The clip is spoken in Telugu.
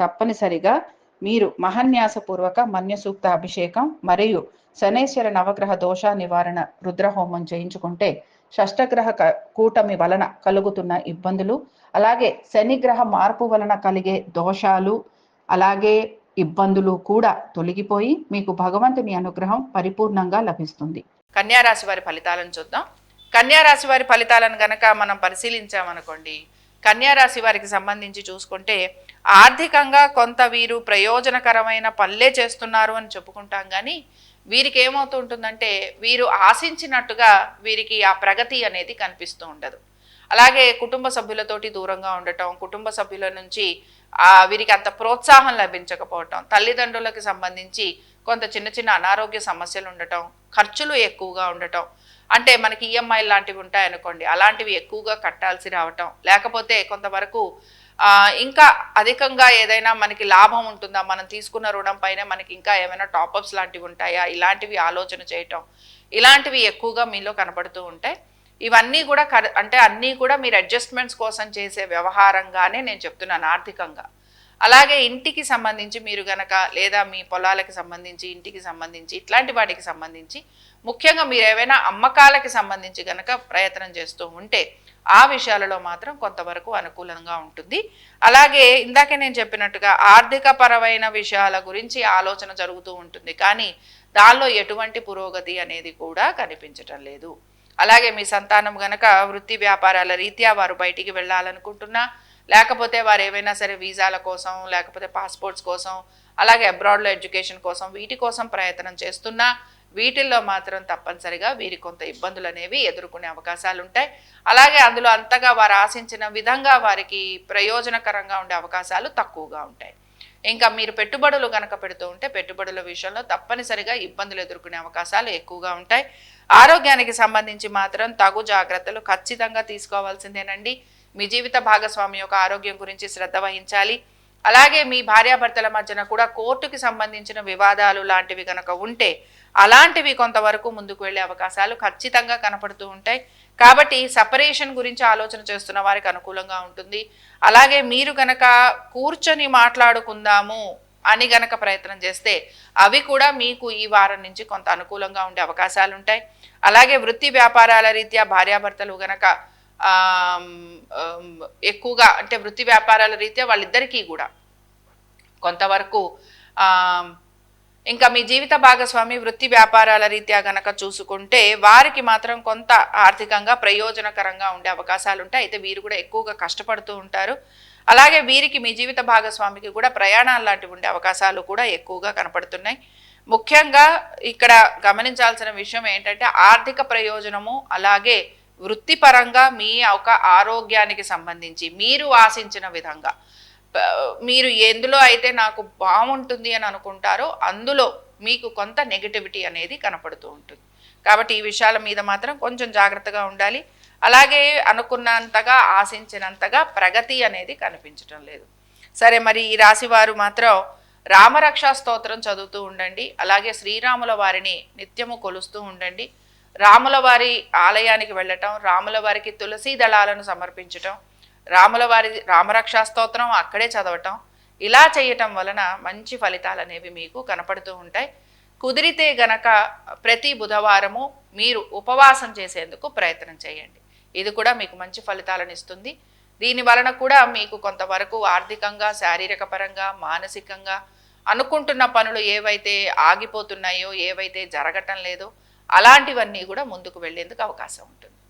తప్పనిసరిగా మీరు మహన్యాసపూర్వక మన్యసూక్త అభిషేకం మరియు శనేశ్వర నవగ్రహ దోష నివారణ రుద్రహోమం చేయించుకుంటే షష్టగ్రహ క- కూటమి వలన కలుగుతున్న ఇబ్బందులు అలాగే శనిగ్రహ మార్పు వలన కలిగే దోషాలు అలాగే ఇబ్బందులు కూడా తొలగిపోయి మీకు భగవంతుని అనుగ్రహం పరిపూర్ణంగా లభిస్తుంది. కన్యారాశి వారి ఫలితాలను చూద్దాం. కన్యారాశి వారి ఫలితాలను గనక మనం పరిశీలించామనుకోండి కన్యారాశి వారికి సంబంధించి చూసుకుంటే ఆర్థికంగా కొంత వీరు ప్రయోజనకరమైన పల్లె చేస్తున్నారు అని చెప్పుకుంటాం కానీ వీరికి ఏమవుతుంటుందంటే వీరు ఆశించినట్టుగా వీరికి ఆ ప్రగతి అనేది కనిపిస్తూ ఉండదు. అలాగే కుటుంబ సభ్యులతోటి దూరంగా ఉండటం కుటుంబ సభ్యుల నుంచి ఆ వీరికి అంత ప్రోత్సాహం లభించకపోవటం తల్లిదండ్రులకు సంబంధించి కొంత చిన్న చిన్న అనారోగ్య సమస్యలు ఉండటం ఖర్చులు ఎక్కువగా ఉండటం అంటే మనకి ఈఎంఐ లాంటివి ఉంటాయనుకోండి అలాంటివి ఎక్కువగా కట్టాల్సి రావటం లేకపోతే కొంతవరకు ఇంకా అధికంగా ఏదైనా మనకి లాభం ఉంటుందా? మనం తీసుకున్న రుణం పైన మనకి ఇంకా ఏమైనా టాపప్స్ లాంటివి ఉంటాయా? ఇలాంటివి ఆలోచన చేయటం ఇలాంటివి ఎక్కువగా మీలో కనబడుతూ ఉంటాయి ఇవన్నీ కూడా అంటే అన్నీ కూడా మీరు అడ్జస్ట్మెంట్స్ కోసం చేసే వ్యవహారంగానే నేను చెప్తున్నాను ఆర్థికంగా. అలాగే ఇంటికి సంబంధించి మీరు గనక లేదా మీ పొలాలకి సంబంధించి ఇంటికి సంబంధించి ఇట్లాంటి వాటికి సంబంధించి ముఖ్యంగా మీరు ఏవైనా అమ్మకాలకి సంబంధించి గనక ప్రయత్నం చేస్తూ ఉంటే ఆ విషయాలలో మాత్రం కొంతవరకు అనుకూలంగా ఉంటుంది. అలాగే ఇందాకే నేను చెప్పినట్టుగా ఆర్థిక పరమైన విషయాల గురించి ఆలోచన జరుగుతూ ఉంటుంది. కానీ దానిలో ఎటువంటి పురోగతి అనేది కూడా కనిపించటం లేదు. అలాగే మీ సంతానం గనక వృత్తి వ్యాపారాల రీత్యా వారు బయటికి వెళ్ళాలనుకుంటున్నా లేకపోతే వారు ఏవైనా సరే వీసాల కోసం లేకపోతే పాస్పోర్ట్స్ కోసం అలాగే అబ్రాడ్లో ఎడ్యుకేషన్ కోసం వీటి కోసం ప్రయత్నం చేస్తున్నా వీటిల్లో మాత్రం తప్పనిసరిగా వీరి కొంత ఇబ్బందులు అనేవి ఎదుర్కొనే అవకాశాలు ఉంటాయి అలాగే అందులో అంతగా వారు ఆశించిన విధంగా వారికి ప్రయోజనకరంగా ఉండే అవకాశాలు తక్కువగా ఉంటాయి. ఇంకా మీరు పెట్టుబడులు కనుక పెడుతూ ఉంటే పెట్టుబడుల విషయంలో తప్పనిసరిగా ఇబ్బందులు ఎదుర్కొనే అవకాశాలు ఎక్కువగా ఉంటాయి. ఆరోగ్యానికి సంబంధించి మాత్రం తగు జాగ్రత్తలు ఖచ్చితంగా తీసుకోవాల్సిందేనండి. మీ జీవిత భాగస్వామి యొక్క ఆరోగ్యం గురించి శ్రద్ధ వహించాలి. అలాగే మీ భార్యాభర్తల మధ్యన కూడా కోర్టుకి సంబంధించిన వివాదాలు లాంటివి కనుక ఉంటే అలాంటివి కొంతవరకు ముందుకు వెళ్ళే అవకాశాలు ఖచ్చితంగా కనపడుతూ ఉంటాయి. కాబట్టి సపరేషన్ గురించి ఆలోచన చేస్తున్న వారికి అనుకూలంగా ఉంటుంది. అలాగే మీరు గనక కూర్చొని మాట్లాడుకుందాము అని గనక ప్రయత్నం చేస్తే అవి కూడా మీకు ఈ వారం నుంచి కొంత అనుకూలంగా ఉండే అవకాశాలు ఉంటాయి. అలాగే వృత్తి వ్యాపారాల రీత్యా భార్యాభర్తలు గనక ఎక్కువగా అంటే వృత్తి వ్యాపారాల రీత్యా వాళ్ళిద్దరికీ కూడా కొంతవరకు ఇంకా మీ జీవిత భాగస్వామి వృత్తి వ్యాపారాల రీత్యా గనక చూసుకుంటే వారికి మాత్రం కొంత ఆర్థికంగా ప్రయోజనకరంగా ఉండే అవకాశాలు ఉంటాయి. అయితే వీరు కూడా ఎక్కువగా కష్టపడుతూ ఉంటారు. అలాగే వీరికి మీ జీవిత భాగస్వామికి కూడా ప్రయాణాలు లాంటివి ఉండే అవకాశాలు కూడా ఎక్కువగా కనపడుతున్నాయి. ముఖ్యంగా ఇక్కడ గమనించాల్సిన విషయం ఏంటంటే ఆర్థిక ప్రయోజనము అలాగే వృత్తిపరంగా మీ ఒక ఆరోగ్యానికి సంబంధించి మీరు ఆశించిన విధంగా. మీరు ఎందులో అయితే నాకు బాగుంటుంది అని అనుకుంటారో అందులో మీకు కొంత నెగటివిటీ అనేది కనపడుతూ ఉంటుంది. కాబట్టి ఈ విషయాల మీద మాత్రం కొంచెం జాగ్రత్తగా ఉండాలి. అలాగే అనుకున్నంతగా ఆశించినంతగా ప్రగతి అనేది కనిపించటం లేదు. సరే మరి ఈ రాశి వారు మాత్రం రామరక్షా స్తోత్రం చదువుతూ ఉండండి. అలాగే శ్రీరాముల వారిని నిత్యము కొలుస్తూ ఉండండి. రాముల వారి ఆలయానికి వెళ్ళటం రాముల వారికి తులసీ దళాలను సమర్పించటం రాముల వారి రామరక్షా స్తోత్రం అక్కడే చదవటం ఇలా చేయటం వలన మంచి ఫలితాలు అనేవి మీకు కనపడుతూ ఉంటాయి. కుదిరితే గనక ప్రతి బుధవారము మీరు ఉపవాసం చేసేందుకు ప్రయత్నం చేయండి. ఇది కూడా మీకు మంచి ఫలితాలను ఇస్తుంది. దీని వలన కూడా మీకు కొంతవరకు ఆర్థికంగా శారీరక పరంగా మానసికంగా అనుకుంటున్న పనులు ఏవైతే ఆగిపోతున్నాయో ఏవైతే జరగటం లేదో అలాంటివన్నీ కూడా ముందుకు వెళ్ళేందుకు అవకాశం ఉంటుంది.